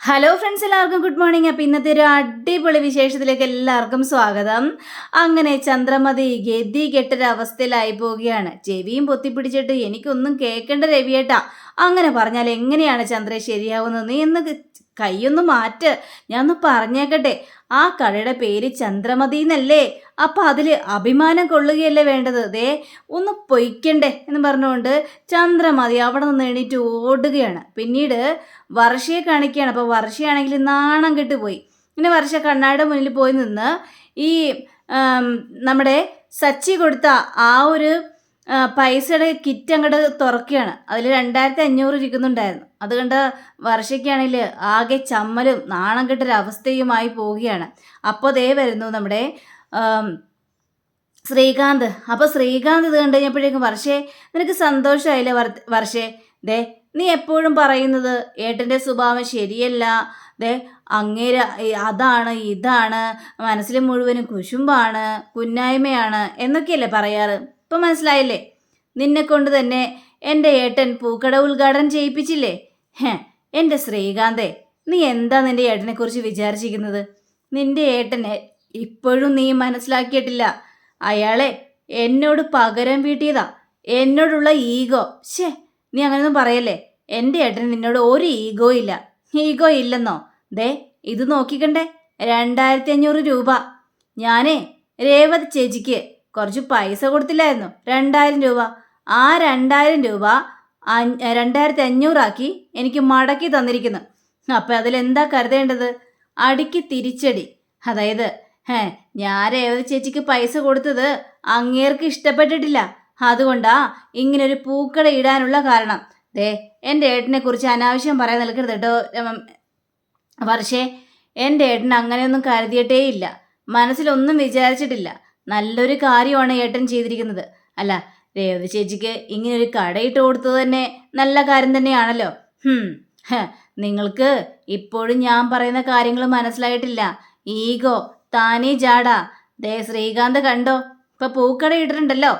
Hello friends എല്ലാവർക്കും good morning അപ്പം ഇന്നത്തെ ഒരു അടിപൊളി വിശേഷത്തിലേക്ക് എല്ലാവർക്കും സ്വാഗതം. അങ്ങനെ ചന്ദ്രമതി ഗതി കെട്ടൊരവസ്ഥയിലായി പോവുകയാണ്. ചെവിയും പൊത്തിപ്പിടിച്ചിട്ട് എനിക്കൊന്നും കേൾക്കേണ്ട രവിയേട്ടാ. അങ്ങനെ പറഞ്ഞാൽ എങ്ങനെയാണ് ചന്ദ്ര ശരിയാവുന്നത് നീ എന്ന് കൈയൊന്ന് മാറ്റ്. ഞാൻ ഒന്ന് പറഞ്ഞേക്കട്ടെ. ആ കടയുടെ പേര് ചന്ദ്രമതി എന്നല്ലേ അപ്പം അതിൽ അഭിമാനം കൊള്ളുകയല്ലേ വേണ്ടത്? ദേ ഒന്ന് പൊയ്ക്കണ്ടേ എന്ന് പറഞ്ഞുകൊണ്ട് ചന്ദ്രമതി അവിടെ നിന്ന് എണീറ്റ് ഓടുകയാണ്. പിന്നീട് വർഷയെ കാണിക്കുകയാണ്. അപ്പോൾ വർഷയാണെങ്കിൽ നാണം കെട്ടുപോയി. പിന്നെ വർഷ കണ്ണാടിയുടെ മുന്നിൽ പോയി നിന്ന് ഈ നമ്മുടെ സച്ചി കൊടുത്ത ആ ഒരു പൈസയുടെ കിറ്റ് അങ്ങോട്ട് തുറക്കുകയാണ്. അതിൽ രണ്ടായിരത്തി അഞ്ഞൂറ് ഇരിക്കുന്നുണ്ടായിരുന്നു അതുകൊണ്ട് വർഷയ്ക്കാണെങ്കിൽ ആകെ ചമ്മലും നാണം കെട്ടൊരവസ്ഥയുമായി പോവുകയാണ്. അപ്പോൾ ദേ വരുന്നു നമ്മുടെ ശ്രീകാന്ത്. അപ്പോൾ ശ്രീകാന്ത് ഇത് കണ്ടു കഴിഞ്ഞപ്പോഴേക്കും വർഷേ നിനക്ക് സന്തോഷമായില്ലേ വർ വർഷേ ദേ നീ എപ്പോഴും പറയുന്നത് ഏട്ടന്റെ സ്വഭാവം ശരിയല്ല. ദേ അങ്ങേര അതാണ് ഇതാണ് മനസ്സിൽ മുഴുവനും കുശുമ്പാണ് കുന്നായ്മയാണ് എന്നൊക്കെയല്ലേ പറയാറ്? ഇപ്പം മനസ്സിലായില്ലേ? നിന്നെ കൊണ്ട് തന്നെ എന്റെ ഏട്ടൻ പൂക്കട ഉദ്ഘാടനം ചെയ്യിപ്പിച്ചില്ലേ? ഹേ എന്റെ ശ്രീകാന്തേ നീ എന്താ നിന്റെ ഏട്ടനെ കുറിച്ച് വിചാരിച്ചിരിക്കുന്നത്? നിന്റെ ഏട്ടനെ ഇപ്പോഴും നീ മനസ്സിലാക്കിയിട്ടില്ല. അയാളെ എന്നോട് പകരം വീട്ടിയതാ. എന്നോടുള്ള ഈഗോ. ഷേ നീ അങ്ങനെയൊന്നും പറയല്ലേ? എന്റെ ഏട്ടൻ നിന്നോട് ഒരു ഈഗോ ഇല്ല. ഈഗോ ഇല്ലെന്നോ? ദേ ഇത് നോക്കിക്കണ്ടേ. രണ്ടായിരത്തി അഞ്ഞൂറ് രൂപ. ഞാനേ രേവതി ചേച്ചിക്ക് കുറച്ച് പൈസ കൊടുത്തില്ലായിരുന്നു. രണ്ടായിരം രൂപ. ആ രണ്ടായിരം രൂപ രണ്ടായിരത്തി അഞ്ഞൂറാക്കി എനിക്ക് മടക്കി തന്നിരിക്കുന്നു. അപ്പം അതിലെന്താ കരുതേണ്ടത്? അടിക്ക് തിരിച്ചടി. അതായത് ഹേ ഞാൻ രേവതി ചേച്ചിക്ക് പൈസ കൊടുത്തത് അങ്ങേർക്ക് ഇഷ്ടപ്പെട്ടിട്ടില്ല. അതുകൊണ്ടാ ഇങ്ങനൊരു പൂക്കട ഇടാനുള്ള കാരണം. ദേ എന്റെ ഏട്ടനെ കുറിച്ച് അനാവശ്യം പറയാൻ നിൽക്കരുത് കേട്ടോ. വർഷേ എന്റെ ഏട്ടൻ അങ്ങനെയൊന്നും കരുതിയിട്ടേ ഇല്ല മനസ്സിലൊന്നും വിചാരിച്ചിട്ടില്ല. നല്ലൊരു കാര്യമാണ് ഏട്ടൻ ചെയ്തിരിക്കുന്നത്. അല്ല രേവതി ചേച്ചിക്ക് ഇങ്ങനെ ഒരു കടയിട്ട് കൊടുത്തത് തന്നെ നല്ല കാര്യം തന്നെയാണല്ലോ. നിങ്ങൾക്ക് ഇപ്പോഴും ഞാൻ പറയുന്ന കാര്യങ്ങൾ മനസ്സിലായിട്ടില്ല. ഈഗോ താനേ ജാടാ ദേ ശ്രീകാന്ത് കണ്ടോ? ഇപ്പൊ പൂക്കട ഇട്ടിട്ടുണ്ടല്ലോ.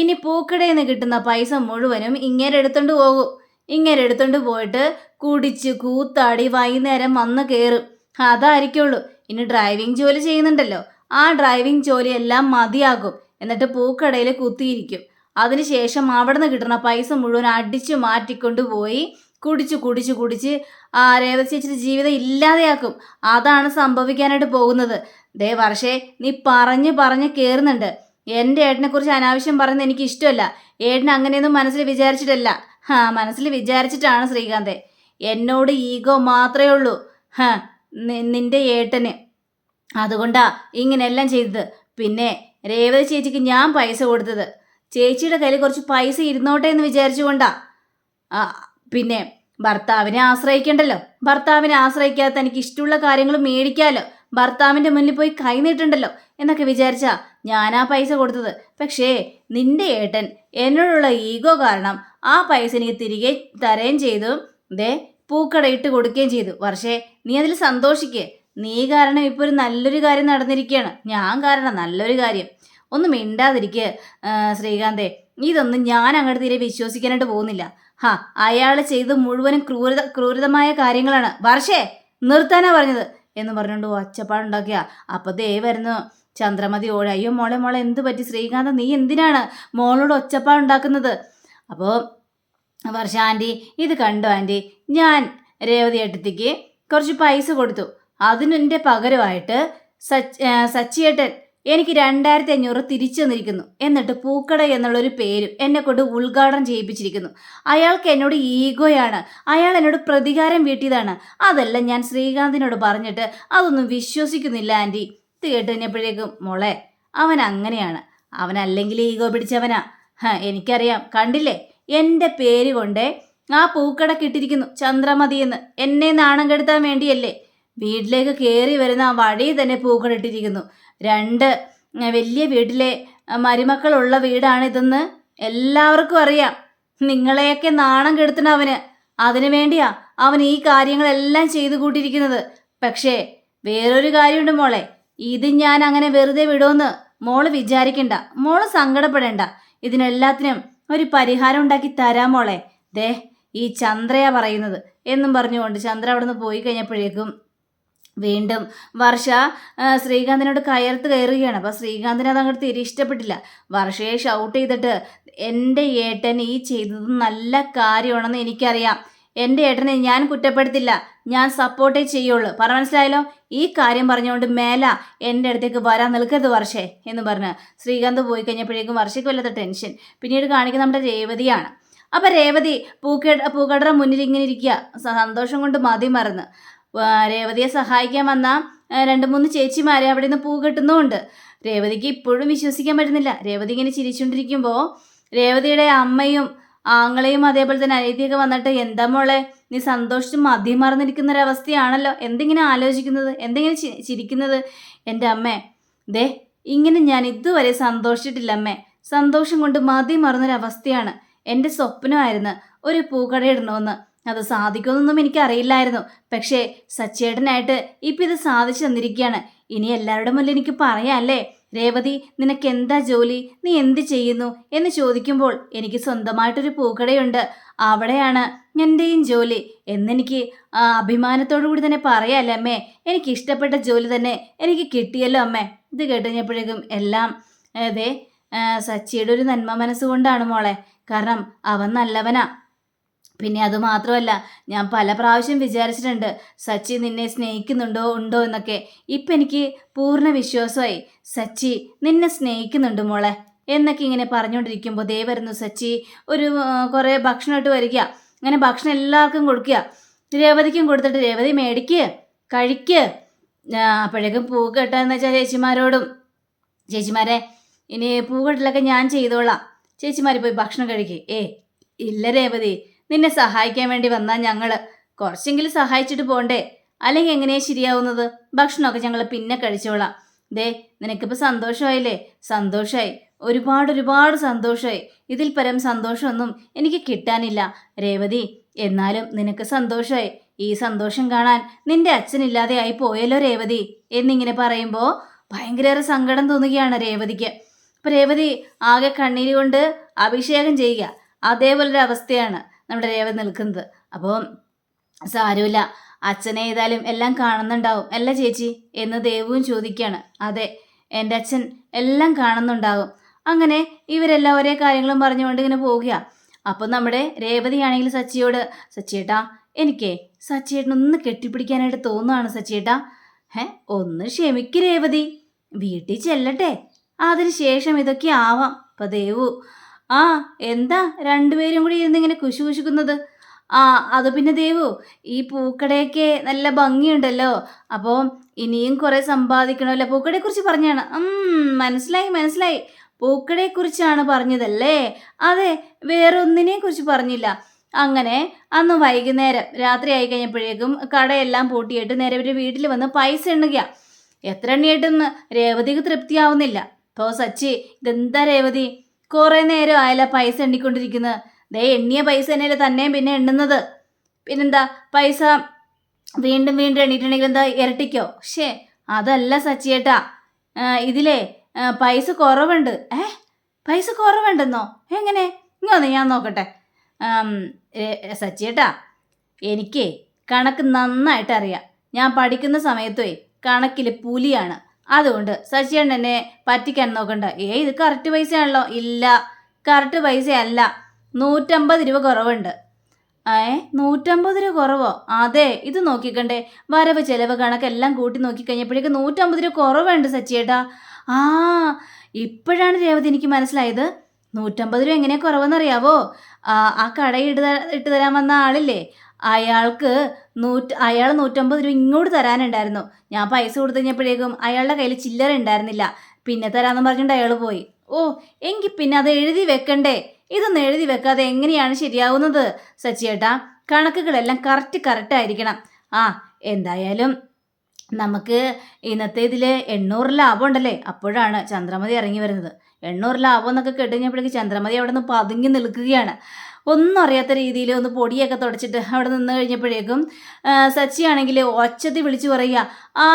ഇനി പൂക്കടയിൽ നിന്ന് കിട്ടുന്ന പൈസ മുഴുവനും ഇങ്ങനെ എടുത്തോണ്ട് പോകും. ഇങ്ങനെ എടുത്തോണ്ട് പോയിട്ട് കുടിച്ച് കൂത്താടി വൈകുന്നേരം വന്ന് കയറും അതായിരിക്കുള്ളൂ. ഇനി ഡ്രൈവിംഗ് ജോലി ചെയ്യുന്നുണ്ടല്ലോ. ആ ഡ്രൈവിംഗ് ജോലിയെല്ലാം മതിയാകും. എന്നിട്ട് പൂക്കടയിൽ കുത്തിയിരിക്കും. അതിനുശേഷം അവിടെ നിന്ന് കിട്ടുന്ന പൈസ മുഴുവൻ അടിച്ചു മാറ്റിക്കൊണ്ട് പോയി കുടിച്ച് കുടിച്ച് കുടിച്ച് ആ രേവതി ജീവിതം ഇല്ലാതെയാക്കും. അതാണ് സംഭവിക്കാനായിട്ട് പോകുന്നത്. ദേ വർഷേ നീ പറഞ്ഞ് പറഞ്ഞ് കയറുന്നുണ്ട് എന്റെ ഏട്ടനെ കുറിച്ച് അനാവശ്യം പറയുന്നത് എനിക്ക് ഇഷ്ടമല്ല ഏട്ടൻ അങ്ങനെയൊന്നും മനസ്സിൽ വിചാരിച്ചിട്ടല്ല. ഹാ മനസ്സിൽ വിചാരിച്ചിട്ടാണ് ശ്രീകാന്തെ. എന്നോട് ഈഗോ മാത്രമേ ഉള്ളൂ. ഹാ നിന്റെ ഏട്ടന്. അതുകൊണ്ടാ ഇങ്ങനെയെല്ലാം ചെയ്തത്. പിന്നെ രേവതി ചേച്ചിക്ക് ഞാൻ പൈസ കൊടുത്തത്. ചേച്ചിയുടെ കയ്യിൽ കുറച്ച് പൈസ ഇരുന്നോട്ടെ എന്ന് വിചാരിച്ചുകൊണ്ടാ പിന്നെ ഭർത്താവിനെ ആശ്രയിക്കണ്ടല്ലോ. ഭർത്താവിനെ ആശ്രയിക്കാത്ത എനിക്ക് ഇഷ്ടമുള്ള കാര്യങ്ങൾ മേടിക്കാമല്ലോ ഭർത്താവിന്റെ മുന്നിൽ പോയി കൈ നീട്ടുണ്ടല്ലോ എന്നൊക്കെ വിചാരിച്ചാ ഞാനാ പൈസ കൊടുത്തത്. പക്ഷേ നിന്റെ ഏട്ടൻ എന്നോടുള്ള ഈഗോ കാരണം ആ പൈസ എനിക്ക് തിരികെ തരുകയും ചെയ്തു. ദേ പൂക്കട ഇട്ട് കൊടുക്കുകയും ചെയ്തു. വർഷേ നീ അതിൽ സന്തോഷിക്കേ. നീ കാരണം ഇപ്പോൾ ഒരു നല്ലൊരു കാര്യം നടന്നിരിക്കുകയാണ് ഞാൻ കാരണം നല്ലൊരു കാര്യം. ഒന്നും മിണ്ടാതിരിക്കുക ശ്രീകാന്തേ. ഇതൊന്നും ഞാൻ അങ്ങോട്ട് തീരെ വിശ്വസിക്കാനായിട്ട് പോകുന്നില്ല. ഹാ അയാൾ ചെയ്ത് മുഴുവനും ക്രൂരത ക്രൂരതമായ കാര്യങ്ങളാണ്. വർഷേ നിർത്താനാ പറഞ്ഞത്. എന്ന് പറഞ്ഞുകൊണ്ട് ഒച്ചപ്പാടുണ്ടാക്കിയ അപ്പോൾ ദേ വരുന്നു. ചന്ദ്രമതി ഓടി അയ്യോ മോളെ മോളെ എന്ത് പറ്റി? ശ്രീകാന്ത് നീ എന്തിനാണ് മോളോട് ഒച്ചപ്പാടുണ്ടാക്കുന്നത്? അപ്പോൾ വർഷ ആന്റി ഇത് കണ്ടോ ആന്റി? ഞാൻ രേവതി ഏട്ടത്തിക്ക് കുറച്ച് പൈസ കൊടുത്തു. അതിനെന്റെ പകരമായിട്ട് സച്ച് സച്ചിയേട്ടൻ എനിക്ക് രണ്ടായിരത്തി അഞ്ഞൂറ് തിരിച്ചു തന്നിരിക്കുന്നു. എന്നിട്ട് പൂക്കട എന്നുള്ളൊരു പേരും എന്നെ കൊണ്ട് ഉദ്ഘാടനം ചെയ്യിപ്പിച്ചിരിക്കുന്നു. അയാൾക്ക് എന്നോട് ഈഗോയാണ്. അയാൾ എന്നോട് പ്രതികാരം വീട്ടിയതാണ്. അതെല്ലാം ഞാൻ ശ്രീകാന്തിനോട് പറഞ്ഞിട്ട് അതൊന്നും വിശ്വസിക്കുന്നില്ല ആന്റി. ഇത് കേട്ട് കഴിഞ്ഞപ്പോഴേക്കും മോളെ അവൻ അങ്ങനെയാണ്. അവനല്ലെങ്കിൽ ഈഗോ പിടിച്ചവനാ. ഹാ എനിക്കറിയാം. കണ്ടില്ലേ? എന്റെ പേര് കൊണ്ട് ആ പൂക്കട കിട്ടിയിരിക്കുന്നു. ചന്ദ്രമതി എന്ന് എന്നെ നാണം കെടുത്താൻ വേണ്ടിയല്ലേ? വീട്ടിലേക്ക് കയറി വരുന്ന ആ വഴി തന്നെ പൂക്കളിട്ടിരിക്കുന്നു. രണ്ട് വലിയ വീട്ടിലെ മരുമക്കളുള്ള വീടാണിതെന്ന് എല്ലാവർക്കും അറിയാം. നിങ്ങളെയൊക്കെ നാണം കെടുത്തണ അവന്. അതിനു വേണ്ടിയാ അവൻ ഈ കാര്യങ്ങളെല്ലാം ചെയ്തു കൂട്ടിയിരിക്കുന്നത്. പക്ഷേ വേറൊരു കാര്യമുണ്ട് മോളെ. ഇത് ഞാൻ അങ്ങനെ വെറുതെ വിടുമെന്ന് മോൾ വിചാരിക്കണ്ട. മോൾ സങ്കടപ്പെടേണ്ട. ഇതിനെല്ലാത്തിനും ഒരു പരിഹാരം ഉണ്ടാക്കി തരാം മോളെ. ദേ ഈ ചന്ദ്രയാ പറയുന്നത് എന്നും പറഞ്ഞുകൊണ്ട് ചന്ദ്ര അവിടെ നിന്ന് പോയി കഴിഞ്ഞപ്പോഴേക്കും വീണ്ടും വർഷ ശ്രീകാന്തിനോട് കയർത്ത് കയറുകയാണ്. അപ്പോൾ ശ്രീകാന്തിനെ അത് അങ്ങോട്ട് തിരി ഇഷ്ടപ്പെട്ടില്ല. വർഷയെ ഷൗട്ട് ചെയ്തിട്ട് എന്റെ ഏട്ടൻ ഈ ചെയ്തത് നല്ല കാര്യമാണെന്ന് എനിക്കറിയാം. എന്റെ ഏട്ടനെ ഞാൻ കുറ്റപ്പെടുത്തില്ല. ഞാൻ സപ്പോർട്ടേ ചെയ്യുള്ളൂ. പറ മനസ്സിലായല്ലോ? ഈ കാര്യം പറഞ്ഞുകൊണ്ട് മേല എന്റെ അടുത്തേക്ക് വരാൻ നിൽക്കരുത് വർഷേ എന്ന് പറഞ്ഞ് ശ്രീകാന്ത് പോയി കഴിഞ്ഞപ്പോഴേക്കും വർഷയ്ക്ക് വല്ലാത്ത ടെൻഷൻ പിന്നീട് കാണിക്കുന്ന നമ്മുടെ രേവതിയാണ്. അപ്പം രേവതി പൂക്കട പൂക്കടയുടെ മുന്നിൽ ഇങ്ങനെ ഇരിക്കുക. സന്തോഷം കൊണ്ട് മതി മറന്ന്. രേവതിയെ സഹായിക്കാൻ വന്ന രണ്ട് മൂന്ന് ചേച്ചിമാരെ അവിടെ നിന്ന് പൂ കെട്ടുന്നുമുണ്ട് രേവതിക്ക് ഇപ്പോഴും വിശ്വസിക്കാൻ പറ്റുന്നില്ല. രേവതി ഇങ്ങനെ ചിരിച്ചുകൊണ്ടിരിക്കുമ്പോൾ രേവതിയുടെ അമ്മയും ആങ്ങളെയും അതേപോലെ തന്നെ അനിയത്തിയൊക്കെ വന്നിട്ട് എന്താ മോളെ നീ സന്തോഷിച്ച് മതി മറന്നിരിക്കുന്ന ഒരവസ്ഥയാണല്ലോ എന്തിങ്ങനെ ആലോചിക്കുന്നത്? എന്തെങ്കിലും ചിരിക്കുന്നത്? എന്റെ അമ്മേ ദേ ഇങ്ങനെ ഞാൻ ഇതുവരെ സന്തോഷിച്ചിട്ടില്ല അമ്മേ. സന്തോഷം കൊണ്ട് മതി മറന്നൊരവസ്ഥയാണ്. എന്റെ സ്വപ്നമായിരുന്നു ഒരു പൂക്കട ഇടണമെന്ന് അത് സാധിക്കുമെന്നൊന്നും എനിക്കറിയില്ലായിരുന്നു. പക്ഷേ സച്ചേട്ടനായിട്ട് ഇപ്പം ഇത് സാധിച്ചു തന്നിരിക്കുകയാണ്. ഇനി എല്ലാവരുടെ മുന്നിൽ എനിക്ക് പറയാമല്ലേ രേവതി നിനക്ക് എന്താ ജോലി? നീ എന്ത് ചെയ്യുന്നു? എന്ന് ചോദിക്കുമ്പോൾ എനിക്ക് സ്വന്തമായിട്ടൊരു പൂക്കടയുണ്ട്. അവിടെയാണ് എന്റെയും ജോലി. എന്നെനിക്ക് അഭിമാനത്തോടു കൂടി തന്നെ പറയാമല്ലേ അമ്മേ? എനിക്ക് ഇഷ്ടപ്പെട്ട ജോലി തന്നെ എനിക്ക് കിട്ടിയല്ലോ അമ്മേ. ഇത് കേട്ടുകഴിഞ്ഞപ്പോഴേക്കും എല്ലാം അതെ സച്ചിയുടെ ഒരു നന്മ മനസ്സുകൊണ്ടാണ് മോളെ. കാരണം അവൻ നല്ലവനാ. പിന്നെ അത് മാത്രമല്ല ഞാൻ പല പ്രാവശ്യം വിചാരിച്ചിട്ടുണ്ട് സച്ചി നിന്നെ സ്നേഹിക്കുന്നുണ്ടോ ഉണ്ടോ എന്നൊക്കെ. ഇപ്പം എനിക്ക് പൂർണ വിശ്വാസമായി സച്ചി നിന്നെ സ്നേഹിക്കുന്നുണ്ട് മോളെ എന്നൊക്കെ ഇങ്ങനെ പറഞ്ഞുകൊണ്ടിരിക്കുമ്പോൾ ദേ വരുന്നു സച്ചി ഒരു കുറേ ഭക്ഷണമായിട്ട് വരിക. അങ്ങനെ ഭക്ഷണം എല്ലാവർക്കും കൊടുക്കുക. രേവതിക്കും കൊടുത്തിട്ട് രേവതി മേടിക്ക് കഴിക്ക്. ആ, അപ്പോഴേക്കും പൂ കെട്ടാന്ന് വെച്ചാൽ ചേച്ചിമാരോടും ചേച്ചിമാരെ ഇനി പൂ കെട്ടലൊക്കെ ഞാൻ ചെയ്തോളാം. ചേച്ചിമാർ പോയി ഭക്ഷണം കഴിക്കേ. ഏ ഇല്ല രേവതി നിന്നെ സഹായിക്കാൻ വേണ്ടി വന്നാൽ ഞങ്ങൾ കുറച്ചെങ്കിലും സഹായിച്ചിട്ട് പോണ്ടേ. അല്ലെങ്കിൽ എങ്ങനെയാ ശരിയാവുന്നത്? ഭക്ഷണമൊക്കെ ഞങ്ങൾ പിന്നെ കഴിച്ചോളാം. ദേ നിനക്കിപ്പോൾ സന്തോഷമായില്ലേ? സന്തോഷമായി ഒരുപാട് ഒരുപാട് സന്തോഷമായി ഇതിൽ പരം സന്തോഷമൊന്നും എനിക്ക് കിട്ടാനില്ല. രേവതി എന്നാലും നിനക്ക് സന്തോഷമായി ഈ സന്തോഷം കാണാൻ നിന്റെ അച്ഛനില്ലാതെ ആയി പോയല്ലോ രേവതി. എന്നിങ്ങനെ പറയുമ്പോൾ ഭയങ്കരേറെ സങ്കടം തോന്നുകയാണ് രേവതിക്ക്. അപ്പം രേവതി ആകെ കണ്ണീര് കൊണ്ട് അഭിഷേകം ചെയ്യുക. അതേപോലൊരു അവസ്ഥയാണ് നമ്മുടെ രേവ നിൽക്കുന്നത്. അപ്പോൾ സാരമില്ല. അച്ഛനെ ഏതായാലും എല്ലാം കാണുന്നുണ്ടാവും. അല്ല ചേച്ചി? എന്ന് ദേവുവും ചോദിക്കുകയാണ്. അതെ എന്റെ അച്ഛൻ എല്ലാം കാണുന്നുണ്ടാവും. അങ്ങനെ ഇവരെല്ലാം ഒരേ കാര്യങ്ങളും പറഞ്ഞുകൊണ്ട് ഇങ്ങനെ പോവുകയാണ് അപ്പം നമ്മുടെ രേവതിയാണെങ്കിൽ സച്ചിയോട് സച്ചിയേട്ടാ എനിക്കേ സച്ചിയേട്ടനൊന്ന് കെട്ടിപ്പിടിക്കാനായിട്ട് തോന്നുകയാണ് സച്ചിയേട്ടാ. ഹേ ഒന്ന് ക്ഷമിക്ക് രേവതി. വീട്ടിൽ ചെല്ലട്ടെ. അതിന് ശേഷം ഇതൊക്കെ ആവാം. അപ്പം ദേവു ആ എന്താ രണ്ടുപേരും കൂടി ഇരുന്ന് ഇങ്ങനെ കുശു കുശുക്കുന്നത് ആ അത് പിന്നെ ദേവു ഈ പൂക്കടയൊക്കെ നല്ല ഭംഗിയുണ്ടല്ലോ. അപ്പോൾ ഇനിയും കുറേ സമ്പാദിക്കണമല്ലോ. പൂക്കടയെക്കുറിച്ച് പറഞ്ഞാണ്. മനസ്സിലായി മനസ്സിലായി. പൂക്കടയെക്കുറിച്ചാണ് പറഞ്ഞതല്ലേ? അതെ വേറെ ഒന്നിനെയും കുറിച്ച് പറഞ്ഞില്ല. അങ്ങനെ അന്ന് വൈകുന്നേരം രാത്രി ആയി കഴിഞ്ഞപ്പോഴേക്കും കടയെല്ലാം പൂട്ടിയിട്ട് നേരെ ഒരു വീട്ടിൽ വന്ന് പൈസ എണ്ണുക എത്ര എണ്ണിയിട്ടെന്ന് രേവതിക്ക് തൃപ്തിയാവുന്നില്ല. ഇപ്പോൾ സച്ചി ഇതെന്താ രേവതി? കുറേ നേരം ആയല്ല പൈസ എണ്ണിക്കൊണ്ടിരിക്കുന്നത് ദേ എണ്ണിയ പൈസ തന്നെയല്ലേ തന്നെയും പിന്നെ എണ്ണുന്നത്. പിന്നെന്താ പൈസ വീണ്ടും വീണ്ടും എണ്ണിയിട്ടുണ്ടെങ്കിൽ എന്താ ഇരട്ടിക്കോ? ഷേ അതല്ല സച്ചിയേട്ടാ. ഇതിലേ പൈസ കുറവുണ്ട്. ഏ പൈസ കുറവുണ്ടെന്നോ? എങ്ങനെ? ഇങ്ങനെ ഞാൻ നോക്കട്ടെ. സച്ചിയേട്ടാ എനിക്കേ കണക്ക് നന്നായിട്ട് അറിയാം ഞാൻ പഠിക്കുന്ന സമയത്തേ കണക്കിൽ പുലിയാണ്. അതുകൊണ്ട് സച്ചിയേട്ടൻ എന്നെ പറ്റിക്കാൻ നോക്കണ്ട. ഏ ഇത് കറക്റ്റ് പൈസയാണല്ലോ. ഇല്ല കറക്റ്റ് പൈസയല്ല. നൂറ്റമ്പത് രൂപ കുറവുണ്ട്. ഏ നൂറ്റമ്പത് രൂപ കുറവോ? അതെ ഇത് നോക്കിക്കണ്ടേ. വരവ് ചെലവ് കണക്കെല്ലാം കൂട്ടി നോക്കിക്കഴിഞ്ഞപ്പോഴേക്ക് നൂറ്റമ്പത് രൂപ കുറവുണ്ട് സച്ചിയേട്ടാ. ആ ഇപ്പോഴാണ് രേവതി എനിക്ക് മനസ്സിലായത്. നൂറ്റമ്പത് രൂപ എങ്ങനെയാ കുറവെന്നറിയാവോ? ആ കട ഇട്ട് ഇട്ട് തരാൻ വന്ന ആളില്ലേ? അയാൾക്ക് നൂറ്റ് അയാൾ നൂറ്റമ്പത് രൂപ ഇങ്ങോട്ട് തരാനുണ്ടായിരുന്നു. ഞാൻ പൈസ കൊടുത്തു കഴിഞ്ഞപ്പോഴേക്കും അയാളുടെ കയ്യിൽ ചില്ലറ ഉണ്ടായിരുന്നില്ല. പിന്നെ തരാമെന്ന് പറഞ്ഞിട്ട് അയാൾ പോയി. ഓ എങ്കിൽ പിന്നെ അത് എഴുതി വെക്കണ്ടേ? ഇതൊന്നും എഴുതി വെക്കാതെ എങ്ങനെയാണ് ശരിയാവുന്നത്? സച്ചിയേട്ടാ കണക്കുകളെല്ലാം കറക്റ്റ് കറക്റ്റ് ആയിരിക്കണം. ആ എന്തായാലും നമുക്ക് ഇന്നത്തെ ഇതിൽ എണ്ണൂറ് ലാഭം ഉണ്ടല്ലേ? അപ്പോഴാണ് ചന്ദ്രമതി ഇറങ്ങി വരുന്നത്. എണ്ണൂറ് ലാഭം എന്നൊക്കെ കേട്ടുകഴിഞ്ഞപ്പോഴേക്ക് ചന്ദ്രമതി അവിടെ നിന്ന് പതുങ്ങി നിൽക്കുകയാണ്. ഒന്നും അറിയാത്ത രീതിയിൽ ഒന്ന് പൊടിയൊക്കെ തുടച്ചിട്ട് അവിടെ നിന്ന് കഴിഞ്ഞപ്പോഴേക്കും സച്ചി സച്ചിയാണെങ്കിൽ ഒച്ചത്തി വിളിച്ചു പറയുക ആ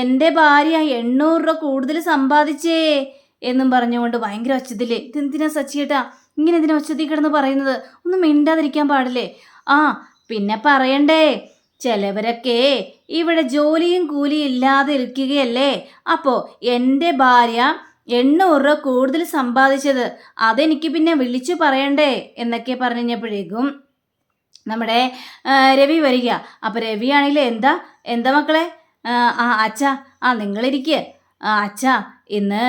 എന്റെ ഭാര്യ എണ്ണൂറ് രൂപ കൂടുതൽ സമ്പാദിച്ചേ എന്നും പറഞ്ഞുകൊണ്ട് ഭയങ്കര ഒച്ചത്തില്ലേ ഇതെന്തിനാ സച്ചിയേട്ടാ ഇങ്ങനെ ഇതിനെ ഒച്ചത്തിൽ കിടന്ന് പറയുന്നത്? ഒന്നും മിണ്ടാതിരിക്കാൻ പാടില്ലേ? ആ പിന്നെ പറയണ്ടേ ചിലവരൊക്കെ ഇവിടെ ജോലിയും കൂലിയും ഇല്ലാതെ ഇരിക്കുകയല്ലേ അപ്പോൾ എന്റെ ഭാര്യ എണ്ണൂറ് രൂപ കൂടുതൽ സമ്പാദിച്ചത് അതെനിക്ക് പിന്നെ വിളിച്ചു പറയണ്ടേ എന്നൊക്കെ പറഞ്ഞു കഴിഞ്ഞപ്പോഴേക്കും നമ്മുടെ രവി വരിക. അപ്പോൾ രവി ആണെങ്കിൽ എന്താ എന്താ മക്കളെ? ആ, അച്ഛാ ആ നിങ്ങളിരിക്കുക അച്ഛ ഇന്ന്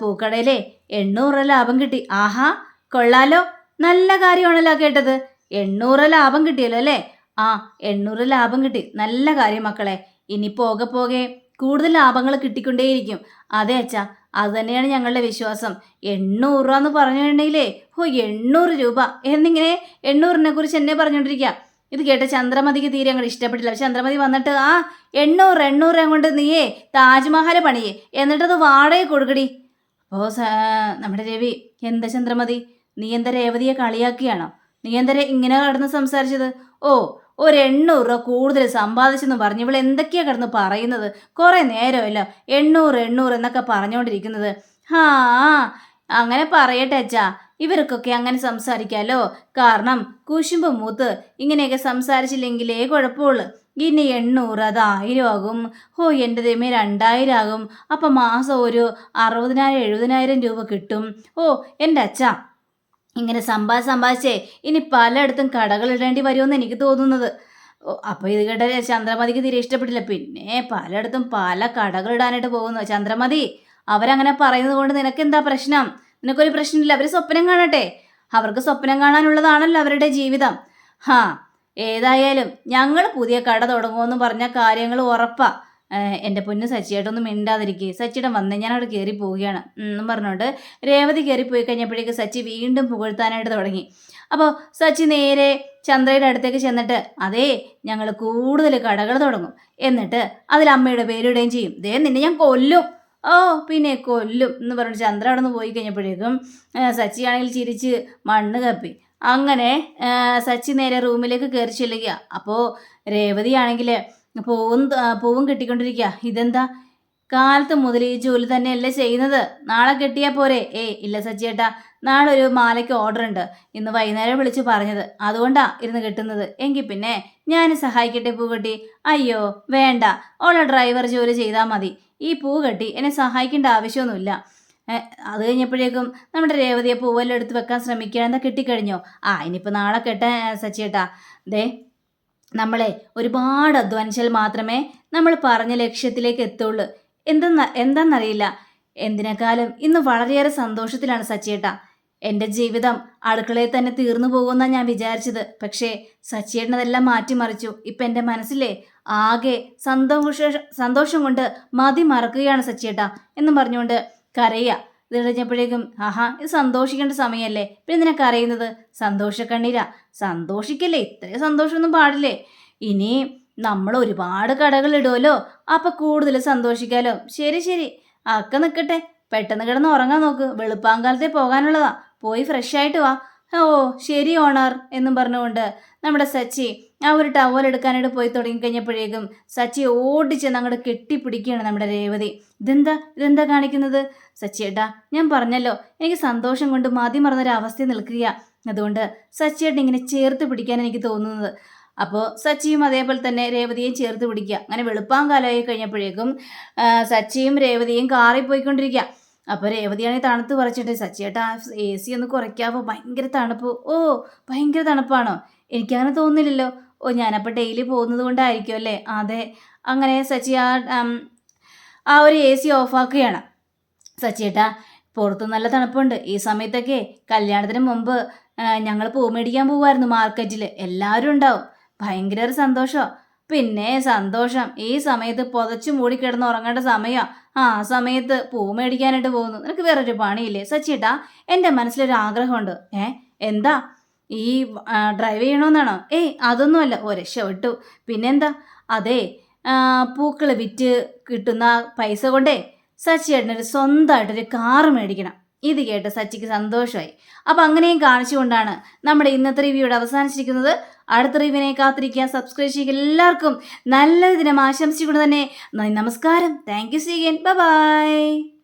പൂക്കടയിലെ എണ്ണൂറ് ലാഭം കിട്ടി. ആഹാ കൊള്ളാലോ. നല്ല കാര്യമാണല്ലോ കേട്ടത്. എണ്ണൂറ് ലാഭം കിട്ടിയല്ലോ അല്ലേ? ആ എണ്ണൂറ് ലാഭം കിട്ടി. നല്ല കാര്യം മക്കളെ. ഇനി പോകെ പോകെ കൂടുതൽ ലാഭങ്ങൾ കിട്ടിക്കൊണ്ടേയിരിക്കും. അതെ അച്ഛാ. അത് തന്നെയാണ് ഞങ്ങളുടെ വിശ്വാസം. എണ്ണൂറ് രൂപ എന്ന് പറഞ്ഞിട്ടുണ്ടെങ്കിലേ ഓ എണ്ണൂറ് രൂപ. എന്നിങ്ങനെ എണ്ണൂറിനെ കുറിച്ച് എന്നെ പറഞ്ഞുകൊണ്ടിരിക്കുക. ഇത് കേട്ട ചന്ദ്രമതിക്ക് തീരെ അങ്ങോട്ട് ഇഷ്ടപ്പെട്ടില്ല. ചന്ദ്രമതി വന്നിട്ട് ആ എണ്ണൂറ് എണ്ണൂറ് കൊണ്ട് നീയേ താജ്മഹൽ പണിയേ. എന്നിട്ടത് വാടക കൊടുക്കടി. സ നമ്മുടെ രവി എന്താ ചന്ദ്രമതി? നീ എന്താ രേവതിയെ കളിയാക്കിയാണോ? നീ എന്താ ഇങ്ങനെ കടന്ന് സംസാരിച്ചത്? ഓ ഒരു എണ്ണൂറ് രൂപ കൂടുതൽ സമ്പാദിച്ചെന്ന് പറഞ്ഞ് ഇവൾ എന്തൊക്കെയാണ് കിടന്ന് പറയുന്നത്? കുറേ നേരമല്ല എണ്ണൂറ് എണ്ണൂറ് എന്നൊക്കെ പറഞ്ഞുകൊണ്ടിരിക്കുന്നത് ഹാ അങ്ങനെ പറയട്ടെ അച്ഛാ. ഇവർക്കൊക്കെ അങ്ങനെ സംസാരിക്കാലോ? കാരണം കുശുമ്പ് മൂത്ത് ഇങ്ങനെയൊക്കെ സംസാരിച്ചില്ലെങ്കിലേ കുഴപ്പമുള്ളൂ. ഇനി എണ്ണൂറ് അത് ആയിരം ആകും ഓ എന്റെ ദൈവമേ രണ്ടായിരം ആകും അപ്പം മാസം ഒരു അറുപതിനായിരം എഴുപതിനായിരം രൂപ കിട്ടും. ഓ എന്റെ അച്ഛ. ഇങ്ങനെ സമ്പാദിച്ച് സമ്പാദിച്ചേ ഇനി പലയിടത്തും കടകൾ ഇടേണ്ടി വരുമെന്ന് എനിക്ക് തോന്നുന്നത്. അപ്പോൾ ഇത് കേട്ട ചന്ദ്രമതിക്ക് തീരെ ഇഷ്ടപ്പെട്ടില്ല. പിന്നെ പലയിടത്തും പല കടകൾ ഇടാനായിട്ട് പോകുന്നു. ചന്ദ്രമതി അവരങ്ങനെ പറയുന്നത് കൊണ്ട് നിനക്ക് എന്താ പ്രശ്നം? നിനക്കൊരു പ്രശ്നമില്ല. അവർ സ്വപ്നം കാണട്ടെ. അവർക്ക് സ്വപ്നം കാണാനുള്ളതാണല്ലോ അവരുടെ ജീവിതം. ഹാ ഏതായാലും ഞങ്ങൾ പുതിയ കട തുടങ്ങുമെന്ന് പറഞ്ഞ കാര്യങ്ങൾ ഉറപ്പാ. ഏഹ് എന്റെ പൊന്ന് സച്ചിയേട്ടൊന്നും മിണ്ടാതിരിക്കുക സച്ചിയുടെ വന്ന് ഞാൻ അവിടെ കയറി പോവുകയാണ് എന്ന് പറഞ്ഞുകൊണ്ട് രേവതി കയറി പോയി കഴിഞ്ഞപ്പോഴേക്ക് സച്ചി വീണ്ടും പുകഴ്ത്താനായിട്ട് തുടങ്ങി. അപ്പോൾ സച്ചി നേരെ ചന്ദ്രയുടെ അടുത്തേക്ക് ചെന്നിട്ട് അതേ ഞങ്ങൾ കൂടുതൽ കടകൾ തുടങ്ങും. എന്നിട്ട് അതിൽ അമ്മയുടെ പേരിടുകയും ചെയ്യും. ദേ നിന്നെ ഞാൻ കൊല്ലും. ഓ പിന്നെ കൊല്ലും. എന്ന് പറഞ്ഞിട്ട് ചന്ദ്ര അവിടെ നിന്ന് പോയി കഴിഞ്ഞപ്പോഴേക്കും സച്ചിയാണെങ്കിൽ ചിരിച്ച് മണ്ണ് കപ്പി. അങ്ങനെ സച്ചി നേരെ റൂമിലേക്ക് കയറി ചെല്ലുക അപ്പോൾ രേവതിയാണെങ്കിൽ പൂവും പൂവും കെട്ടിക്കൊണ്ടിരിക്കുക ഇതെന്താ? കാലത്ത് മുതൽ ഈ ജോലി തന്നെയല്ലേ ചെയ്യുന്നത്. നാളെ കെട്ടിയാൽ പോരെ. ഏയ് ഇല്ല സച്ചിയേട്ടാ നാളെ ഒരു മാലയ്ക്ക് ഓർഡർ ഉണ്ട്. ഇന്ന് വൈകുന്നേരം വിളിച്ച് പറഞ്ഞത്. അതുകൊണ്ടാ ഇരുന്ന് കെട്ടുന്നത്. എങ്കിൽ പിന്നെ ഞാൻ സഹായിക്കട്ടെ പൂകെട്ടി അയ്യോ വേണ്ട. ഓളെ ഡ്രൈവർ ജോലി ചെയ്താൽ മതി. ഈ പൂ കെട്ടി എന്നെ സഹായിക്കേണ്ട ആവശ്യമൊന്നുമില്ല. ഏ, അത് കഴിഞ്ഞപ്പോഴേക്കും നമ്മുടെ രേവതിയെ പൂവെല്ലാം എടുത്ത് വെക്കാൻ ശ്രമിക്കുകയാണെന്നാ കിട്ടിക്കഴിഞ്ഞോ? ആ ഇനിയിപ്പോൾ നാളെ കെട്ടാൻ സച്ചിയേട്ടാ ദേ നമ്മളെ ഒരുപാട് അധ്വാനിച്ചാൽ മാത്രമേ നമ്മൾ പറഞ്ഞ ലക്ഷ്യത്തിലേക്ക് എത്തുള്ളൂ. എന്തെന്ന എന്താണെന്നറിയില്ല എന്തിനേക്കാളും ഇന്ന് വളരെയേറെ സന്തോഷത്തിലാണ് സച്ചിയേട്ട. എന്റെ ജീവിതം അടുക്കളയിൽ തന്നെ തീർന്നു പോകുമെന്നാണ് ഞാൻ വിചാരിച്ചത്. പക്ഷേ സച്ചിയേട്ടനതെല്ലാം മാറ്റിമറിച്ചു. ഇപ്പം എന്റെ മനസ്സിലെ ആകെ സന്തോഷ സന്തോഷം കൊണ്ട് മതി മറക്കുകയാണ് സച്ചിയേട്ട എന്നും പറഞ്ഞുകൊണ്ട് കരയുക ഇത് കഴിഞ്ഞപ്പോഴേക്കും ആഹാ ഇത് സന്തോഷിക്കേണ്ട സമയമല്ലേ? പിന്നെ നിനക്ക് അറിയുന്നത്? സന്തോഷക്കണ്ണീരാ. സന്തോഷിക്കല്ലേ? ഇത്രയും സന്തോഷമൊന്നും പാടില്ലേ? ഇനി നമ്മൾ ഒരുപാട് കടകൾ ഇടുമല്ലോ അപ്പം കൂടുതൽ സന്തോഷിക്കാലോ? ശരി ശരി. അക്ക നിൽക്കട്ടെ പെട്ടെന്ന് കിടന്ന് ഉറങ്ങാൻ നോക്ക്. വെളുപ്പാങ്കാലത്തെ പോകാനുള്ളതാ. പോയി ഫ്രഷ് ആയിട്ട് വാ. ഓ ശരി ഓണർ എന്നും പറഞ്ഞുകൊണ്ട് നമ്മുടെ സച്ചി ആ ഒരു ടവൽ എടുക്കാനായിട്ട് പോയി തുടങ്ങിക്കഴിഞ്ഞപ്പോഴേക്കും സച്ചി ഓടിച്ച് അങ്ങോട്ട് കെട്ടിപ്പിടിക്കുകയാണ് നമ്മുടെ രേവതി. ഇതെന്താ? ഇതെന്താ കാണിക്കുന്നത്? സച്ചിയേട്ടാ ഞാൻ പറഞ്ഞല്ലോ എനിക്ക് സന്തോഷം കൊണ്ട് മതി മറന്നൊരവസ്ഥ നിൽക്കുക. അതുകൊണ്ട് സച്ചിയേട്ടൻ ഇങ്ങനെ ചേർത്ത് പിടിക്കാൻ എനിക്ക് തോന്നുന്നത്. അപ്പോൾ സച്ചിയും അതേപോലെ തന്നെ രേവതിയും ചേർത്ത് പിടിക്കുക. അങ്ങനെ വെളുപ്പാങ്കാലമായി കഴിഞ്ഞപ്പോഴേക്കും സച്ചിയും രേവതിയും കാറിൽ പോയിക്കൊണ്ടിരിക്കുക. അപ്പോൾ രേവതിയാണെങ്കിൽ തണുത്ത് പറിച്ചിട്ട് സച്ചിയേട്ടാ എ സി ഒന്ന് കുറയ്ക്കാവോ? ഭയങ്കര തണുപ്പ്. ഓ ഭയങ്കര തണുപ്പാണോ? എനിക്കങ്ങനെ തോന്നുന്നില്ലല്ലോ. ഓ ഞാനപ്പോൾ ഡെയിലി പോകുന്നത് കൊണ്ടായിരിക്കും അല്ലേ? അതെ. അങ്ങനെ സച്ചി ആ ആ ഒരു എ സി ഓഫാക്കുകയാണ് സച്ചിയേട്ടാ പുറത്ത് നല്ല തണുപ്പുണ്ട്. ഈ സമയത്തൊക്കെ കല്യാണത്തിന് മുമ്പ് ഞങ്ങൾ പൂ മേടിക്കാൻ പോകുമായിരുന്നു മാർക്കറ്റിൽ എല്ലാവരും ഉണ്ടാവും. ഭയങ്കര ഒരു സന്തോഷം. പിന്നെ സന്തോഷം. ഈ സമയത്ത് പുതച്ചു മൂടി കിടന്ന് ഉറങ്ങേണ്ട സമയം. ആ സമയത്ത് പൂ മേടിക്കാനായിട്ട് പോകുന്നു. നിനക്ക് വേറൊരു പണിയില്ലേ? സച്ചിട്ടാ എന്റെ മനസ്സിലൊരു ആഗ്രഹമുണ്ട്. ഏ എന്താ? ഈ ഡ്രൈവ് ചെയ്യണമെന്നാണോ ഏയ് അതൊന്നുമല്ല. ഓ രക്ഷപ്പെട്ടു പിന്നെന്താ? അതെ പൂക്കൾ വിറ്റ് കിട്ടുന്ന പൈസ കൊണ്ടേ സച്ചിയേട്ടനൊരു സ്വന്തമായിട്ടൊരു കാറ് മേടിക്കണം. ഇത് കേട്ട് സച്ചിക്ക് സന്തോഷമായി. അപ്പം അങ്ങനെയും കാണിച്ചുകൊണ്ടാണ് നമ്മുടെ ഇന്നത്തെ റിവ്യൂടെ അവസാനിച്ചിരിക്കുന്നത്. അടുത്ത റിവിനെ കാത്തിരിക്കുക സബ്സ്ക്രൈബ് ചെയ്യുക എല്ലാവർക്കും നല്ല ദിനം ആശംസിച്ചുകൊണ്ട് തന്നെ നന്ദി നമസ്കാരം. Thank you സീഗൻ by